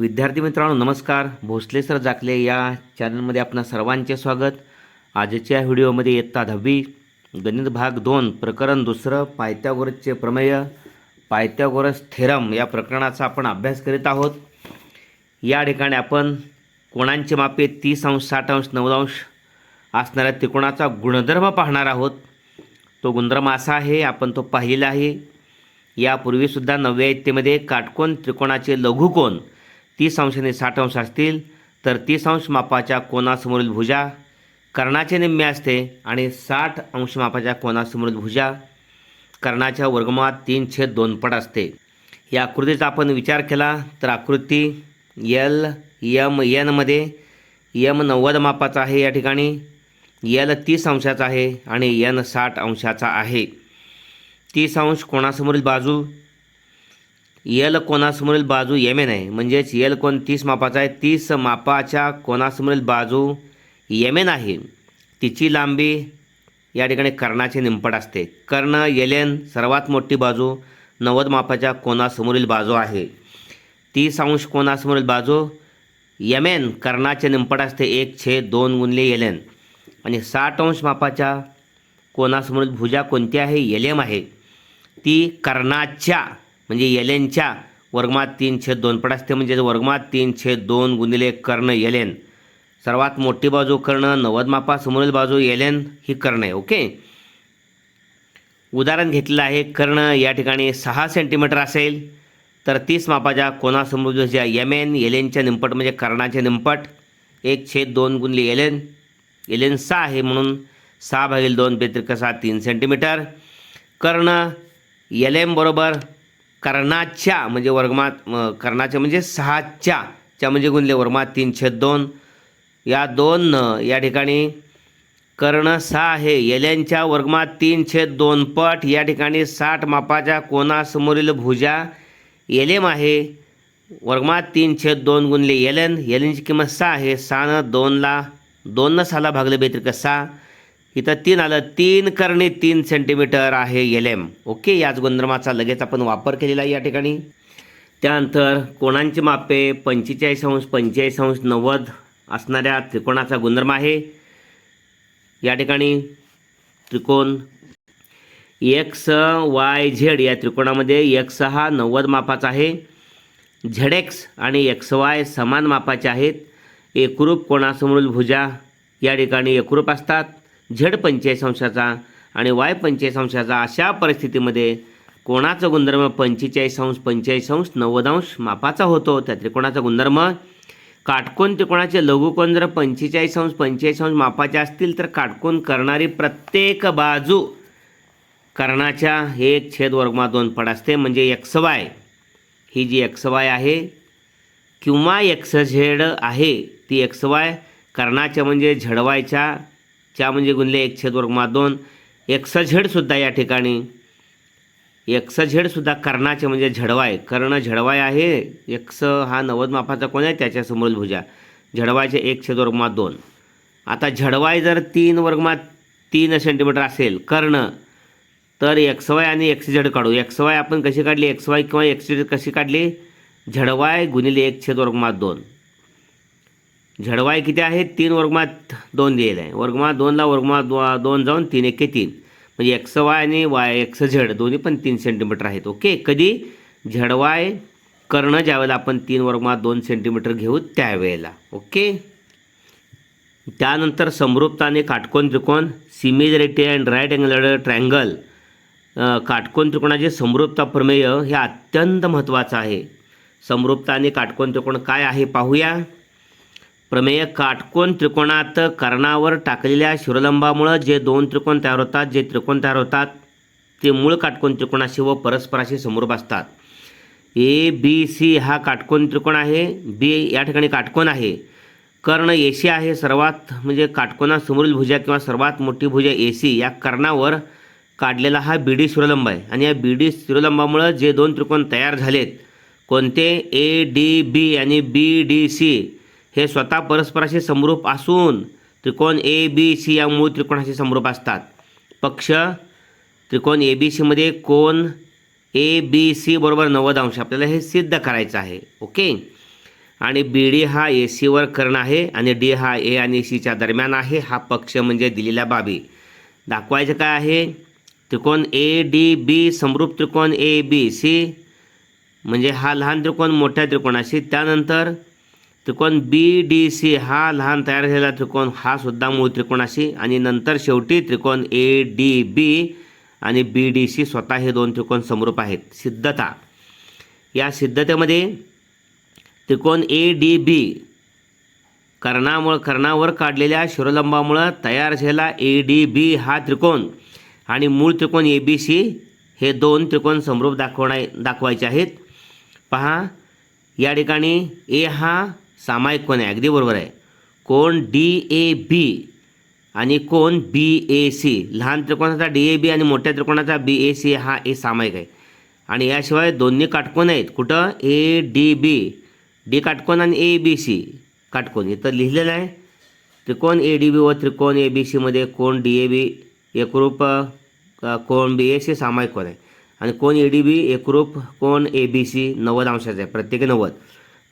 विद्यार्थी मित्रांनो नमस्कार भोसले सर जाकले या चॅनलमध्ये आपणा सर्वांचे स्वागत आजच्या व्हिडिओमध्ये इयत्ता दहावी गणित भाग दोन प्रकरण दुसरं पायथ्यागोरसचे प्रमेय पायथ्यागोरस थेरम या प्रकरणाचा आपण अभ्यास करीत आहोत या ठिकाणी आपण कोणांचे मापे तीस अंश साठ अंश अंश असणाऱ्या त्रिकोणाचा गुणधर्म पाहणार आहोत तो गुणधर्म असा आहे आपण तो पाहिलेला आहे यापूर्वीसुद्धा नव्या इयत्तेमध्ये काटकोण त्रिकोणाचे लघुकोण तीस अंशाने साठ अंश असतील तर तीस अंश मापाच्या कोणासमोरील भुजा कर्णाचे निम्मे असते आणि साठ अंश मापाच्या कोणासमोरील भुजा कर्णाच्या वर्गमात तीन छेद दोन पट असते या आकृतीचा आपण विचार केला तर आकृती यल यम एनमध्ये यम नव्वद मापाचा आहे या ठिकाणी यल तीस अंशाचा आहे आणि यन साठ अंशाचा आहे तीस अंश कोणासमोरील बाजू यल कोणासमोरील बाजू एम एन आहे म्हणजेच यल कोण तीस मापाचा आहे तीस मापाच्या कोणासमोरील बाजू एम एन आहे तिची लांबी या ठिकाणी कर्णाचे निंपट असते कर्ण एल एन सर्वात मोठी बाजू नव्वद मापाच्या कोणासमोरील बाजू आहे तीस अंश कोणासमोरील बाजू एम एन कर्णाचे निंपट असते एक छे दोन गुणले एल एन आणि साठ अंश मापाच्या कोणासमोरील भुजा कोणती आहे एल एम आहे ती कर्णाच्या म्हणजे येलेनच्या वर्गमात तीन छेद दोन असते म्हणजे वर्गमात तीन छेद दोन गुणिले कर्ण येलेन सर्वात मोठी बाजू कर्ण नव्वद समोरील बाजू येलेन ही कर्ण आहे ओके उदाहरण घेतलेलं आहे कर्ण या ठिकाणी सहा सेंटीमीटर असेल तर तीस मापाच्या कोणासमोर ज्या एम एन एलेनच्या निंपट म्हणजे कर्णाचे निंपट एक छेद दोन गुणले एलेन एलेन सहा आहे म्हणून सहा भागील दोन बेत्रिक सहा तीन सेंटीमीटर कर्ण एल बरोबर कर्णाच्या म्हणजे वर्गमात कर्णाच्या म्हणजे सहाच्या च्या म्हणजे गुणले तीन तीनशे दोन या दोन या ठिकाणी कर्ण सहा आहे येल्यांच्या वर्गमात छेद दोन पट या ठिकाणी साठ मापाच्या कोणासमोरील भुजा येलेम आहे वर्गमात छेद दोन गुणले येलन येलेनची किंमत सहा आहे सहानं दोनला दोननं सहाला भागले बेतरिक सहा इथं तीन आलं तीन करणे तीन सेंटीमीटर आहे एल एम ओके याच गुणधर्माचा लगेच आपण वापर केलेला आहे या ठिकाणी त्यानंतर कोणांची मापे पंचेचाळीस अंश पंचेचाळीस अंश नव्वद असणाऱ्या त्रिकोणाचा गुणधर्म आहे या ठिकाणी त्रिकोण एक्स वाय झेड या त्रिकोणामध्ये एक्स हा नव्वद मापाचा आहे झेड एक्स आणि एक्स वाय समान मापाचे आहेत एकरूप कोणासमोरील भुजा या ठिकाणी एकरूप असतात झेड पंचेस अंशाचा आणि वाय पंचेस अंशाचा अशा परिस्थितीमध्ये कोणाचा गुणधर्म पंचेचाळीस अंश पंचेचाळीस अंश नव्वद अंश मापाचा होतो त्या त्रिकोणाचा गुणधर्म काटकोण त्रिकोणाचे लघुकोण जर पंचेचाळीस अंश पंचेचाळीस अंश मापाचे असतील तर काटकोण करणारी प्रत्येक बाजू कर्णाच्या एक छेद वर्गमा दोन पड असते म्हणजे एक्स वाय ही जी एक्स वाय आहे किंवा एक्स झेड आहे ती एक्स वाय कर्णाच्या म्हणजे झडवायच्या चा म्हणजे गुणले एक छेद वर्गमा दोन एक्स झेडसुद्धा या ठिकाणी एक्स झेडसुद्धा कर्णाचे म्हणजे झडवाय कर्ण झडवाय आहे एक्स हा नव्वद मापाचा कोण आहे त्याच्यासमोर भुजा झडवायचे एक छेद वर्गमा दोन आता झडवाय जर तीन वर्गमा तीन सेंटीमीटर असेल कर्ण तर एक्स वाय आणि एक्स झेड काढू एक्स वाय आपण कशी काढली एक्स वाय किंवा एक्स झेड कशी काढली झडवाय गुणिले एक छेद वर्गमा दोन झडवाय किती आहे तीन वर्गमात दोन दिलेलं आहे वर्गमा दोनला वर्गमा दोन जाऊन तीन एके तीन म्हणजे एक्स वाय आणि वाय एक्स झेड दोन्ही पण तीन सेंटीमीटर आहेत ओके कधी झडवाय करणं ज्यावेळेला आपण तीन वर्गमात दोन सेंटीमीटर घेऊ त्यावेळेला ओके त्यानंतर समृप्त आणि काटकोन त्रिकोण सिमीज अँड राईट अँगल ट्रँगल काटकोन त्रिकोणाचे समरूपता प्रमेय हे अत्यंत महत्त्वाचं आहे समरूपता आणि काटकोन त्रिकोण काय आहे पाहूया प्रमेय काटकोन त्रिकोणात कर्णावर टाकलेल्या शिरोलंबामुळं जे दोन त्रिकोण तयार होतात जे त्रिकोण तयार होतात ते मूळ काटकोन त्रिकोणाशी व परस्पराशी समोर बसतात ए बी सी हा काटकोन त्रिकोण आहे बी या ठिकाणी काटकोन आहे कर्ण ए सी आहे सर्वात म्हणजे काटकोनासमोरील भुजा किंवा सर्वात मोठी भुजा ए सी या कर्णावर काढलेला हा बी डी शिरोलंब आहे आणि या बी डी शिरोलंबामुळं जे दोन त्रिकोण तयार झालेत कोणते ए डी बी आणि बी डी सी हे स्वतः परस्पराशी समरूप असून त्रिकोण ए बी सी या मूळ त्रिकोणाशी समरूप असतात पक्ष त्रिकोण ए बी सीमध्ये कोण ए बी सी बरोबर नव्वद अंश आपल्याला हे सिद्ध करायचं आहे ओके आणि बी डी हा ए सीवर कर्ण आहे आणि डी हा ए आणि सीच्या दरम्यान आहे हा पक्ष म्हणजे दिलेल्या बाबी दाखवायचं काय आहे त्रिकोण ए डी बी समरूप त्रिकोण ए बी सी म्हणजे हा लहान त्रिकोण मोठ्या त्रिकोणाशी त्यानंतर त्रिकोण बी डी सी हा लहान तयार झालेला त्रिकोण हा सुद्धा मूळ त्रिकोणाशी आणि नंतर शेवटी त्रिकोण ए डी बी आणि बी डी सी स्वतः हे दोन त्रिकोण समरूप आहेत सिद्धता या सिद्धतेमध्ये त्रिकोण ए डी बी कर्णामुळं कर्णावर काढलेल्या शिरोलंबामुळं तयार झालेला ए डी बी हा त्रिकोण आणि मूळ त्रिकोण ए बी सी हे दोन त्रिकोण समरूप दाखवणा दाखवायचे आहेत पहा या ठिकाणी ए हा सामायिक कोण आहे अगदी बरोबर आहे कोण डी ए बी आणि कोण बी ए सी लहान त्रिकोणाचा डी ए बी आणि मोठ्या त्रिकोणाचा बी ए सी हा ए सामायिक आहे आणि याशिवाय दोन्ही काटकोण आहेत कुठं ए डी बी डी काटकोण आणि ए बी सी काटकोण इथं लिहिलेलं आहे त्रिकोण ए डी बी व त्रिकोण ए बी सीमध्ये कोण डी ए बी एकरूप कोण बी ए सी सामायिक कोण आहे आणि कोण ए डी बी एकरूप कोण ए बी सी नव्वद अंशाचा आहे प्रत्येकी नव्वद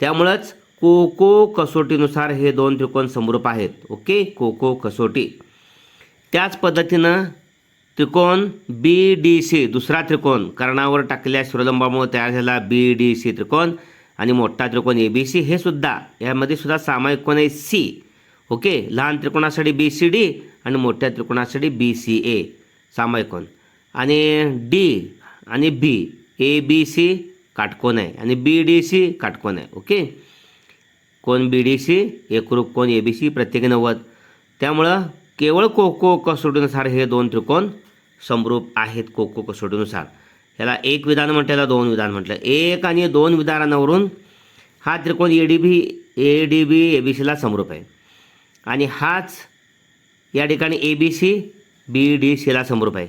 त्यामुळंच कोको कसोटीनुसार हे दोन त्रिकोण समरूप आहेत ओके कोको कसोटी त्याच पद्धतीनं त्रिकोण बी डी सी दुसरा त्रिकोण कर्णावर टाकलेल्या शिरोलंबामुळे तयार झाला बी डी सी त्रिकोण आणि मोठा त्रिकोण ए बी सी हे सुद्धा यामध्ये सुद्धा सामायिक कोण आहे सी ओके लहान त्रिकोणासाठी बी सी डी आणि मोठ्या त्रिकोणासाठी बी सी ए सामायिक कोण आणि डी आणि बी ए बी सी काटकोण आहे आणि बी डी सी काटकोण आहे ओके कोण बी डी सी एकरूप कोण ए बी सी प्रत्येकी नव्वद त्यामुळं केवळ कोको कसोटीनुसार हे दोन त्रिकोण समरूप आहेत कोको कसोटीनुसार याला एक विधान म्हटलं दोन विधान म्हटलं एक आणि दोन विधानांवरून हा त्रिकोण ए D B A D B A B सीला समरूप आहे आणि हाच या ठिकाणी ए बी सी बी डी सीला समरूप आहे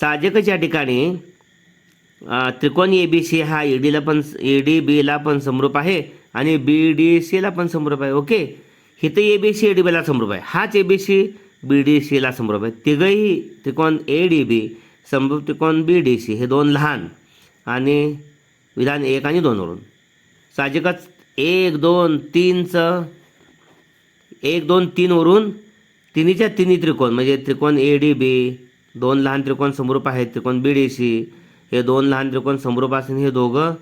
साहजिकच या ठिकाणी त्रिकोण ए बी सी हा ई डीला पण ए डी बीला पण समरूप आहे आणि बी डी सीला पण समरूप आहे ओके इथं ए बी सी ए डी बीला समरूप आहे हाच ए बी सी बी डी सीला समरूप आहे तिघही त्रिकोण ए डी बी समरूप त्रिकोण बी डी सी हे दोन लहान आणि विधान एक आणि दोनवरून साहजिकच एक दोन तीनचं एक दोन तीनवरून तिन्हीच्या तिन्ही त्रिकोण म्हणजे त्रिकोण ए डी बी दोन लहान त्रिकोण समरूप आहेत त्रिकोण बी डी सी हे दोन लहान त्रिकोण समरूप असून हे दोघं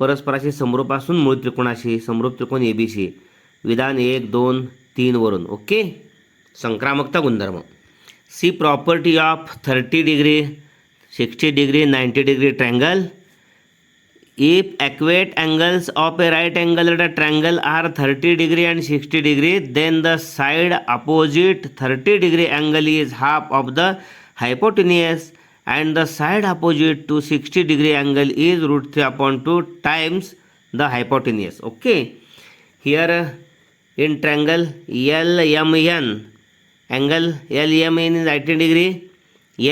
परस्पराशी समरूपासून मूळ त्रिकोणाशी समरूप त्रिकोण ए बी सी विधान एक दोन तीनवरून ओके संक्रामकता गुणधर्म C property of thirty degree sixty degree ninety degree triangle if acute angles of a right angle at a triangle are thirty degree and sixty degree then the side opposite thirty degree angle is half of the hypotenuse and the side opposite to 60 degree angle is root 3 upon 2 times the hypotenuse okay here in triangle LMN angle LMN is 90 degree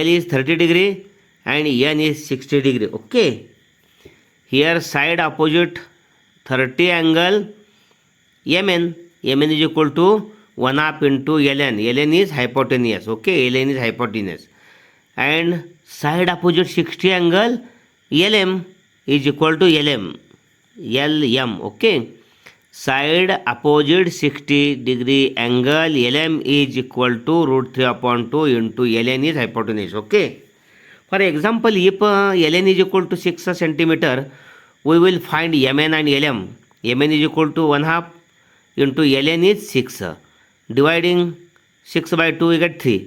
L is 30 degree and N is 60 degree okay here side opposite 30 angle MN MN is equal to 1 up into LN LN is hypotenuse okay LN is hypotenuse and Side opposite 60 angle LM is equal to LM. LM, okay. Side opposite 60 degree angle LM is equal to root 3 upon 2 into LN is hypotenuse, okay. For example, if uh, LN is equal to 6 centimeter, we will find MN and LM. MN is equal to 1/2 into LN is 6. Dividing 6 by 2 we get 3.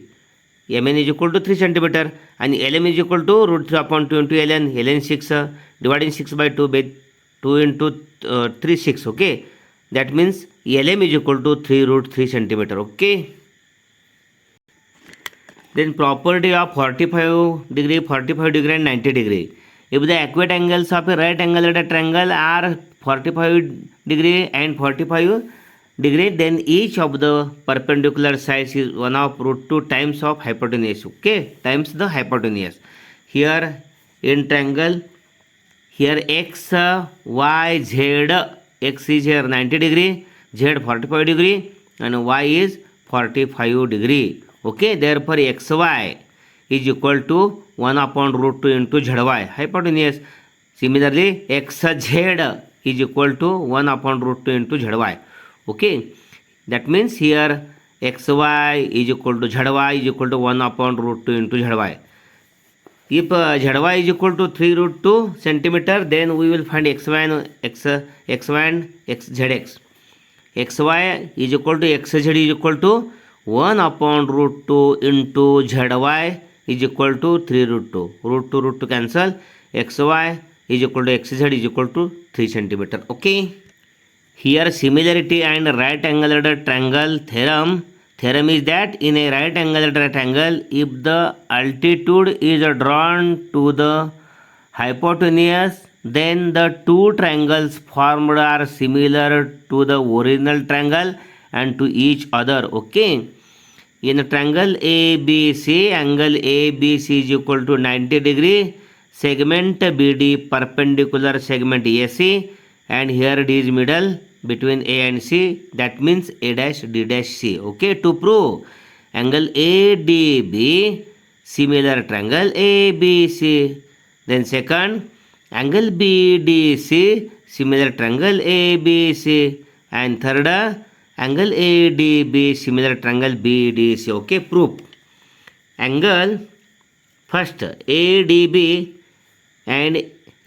Mn is equal to 3 centimeter and Lm is equal to root 3 upon 2 into Ln. Ln 6 uh, dividing 6 by 2 by 2 into uh, 3 6. Okay, that means Lm is equal to 3 root 3 centimeter. Okay. Then property of 45 degree and 90 degree. If the acute angles of a right angle at a triangle are 45 degree and 45 Degree then each of the perpendicular sides is 1 of root 2 times of hypotenuse okay times the hypotenuse here in triangle here x y z x is here 90 degree z 45 degree and y is 45 degree okay therefore xy is equal to 1 upon root 2 into zy hypotenuse similarly xz is equal to 1 upon root 2 into zy okay that means here X Y is equal to Z Y is equal to one upon root two in two Y if Y is equal to three root two centimetre then we will find X Y X X Y X Z X X Y is equal to X Z is equal to one upon root two in two Z Y is equal to three root to root two root two cancel X Y is equal to X Z is equal to three centimetre okay Here similarity and right angled triangle theorem theorem is that in a right angled triangle if the altitude is drawn to the hypotenuse then the two triangles formed are similar to the original triangle and to each other okay in the triangle ABC angle ABC is equal to 90 degree segment BD perpendicular segment AC and here it is middle between A and C that means A dash D dash C okay to prove angle ADB similar triangle ABC then second angle BDC similar triangle ABC and third angle ADB similar triangle BDC okay proof angle first ADB and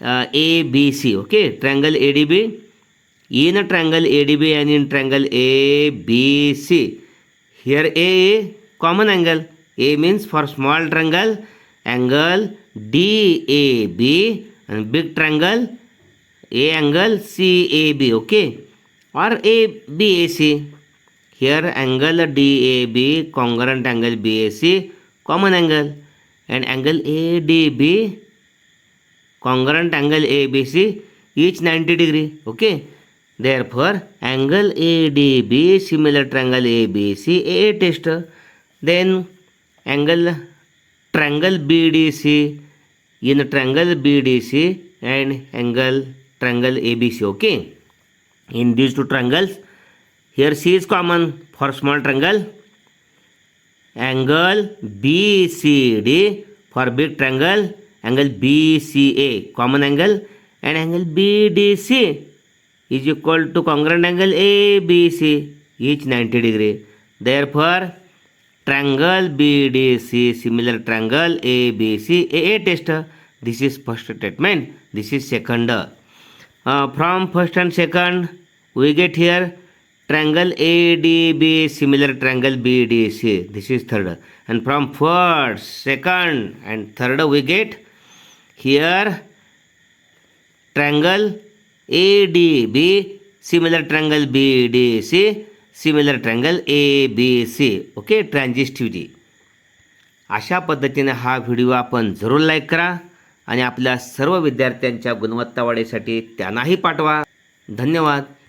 uh, ABC okay triangle ADB in triangle ADB and in triangle ABC. Here A is common angle. A means for small triangle, angle DAB, and big triangle A angle CAB, okay, or ABAC. Here angle DAB congruent angle BAC, common angle, and angle ADB congruent angle ABC, each 90 degree, okay. Therefore, angle ADB similar triangle ABC A test. Then angle triangle BDC in triangle BDC and angle triangle ABC. Okay. In these two triangles, here C is common for small triangle. Angle BCD for big triangle. Angle BCA common angle and angle BDC is equal to congruent angle ABC each 90 degree. Therefore, triangle BDC similar triangle ABC. A test. This is first statement. This is second. Uh, from first and second, we get here triangle ADB similar triangle BDC. This is third. And from first, second, and third, we get here triangle A D B similar B D C similar BDC, A B C okay transitivity अशा पद्धतीने हा video आपण जरूर like करा आणि आपल्या सर्व विद्यार्थ्यांच्या गुणवत्ता वाढीसाठी त्यांनाही पाठवा धन्यवाद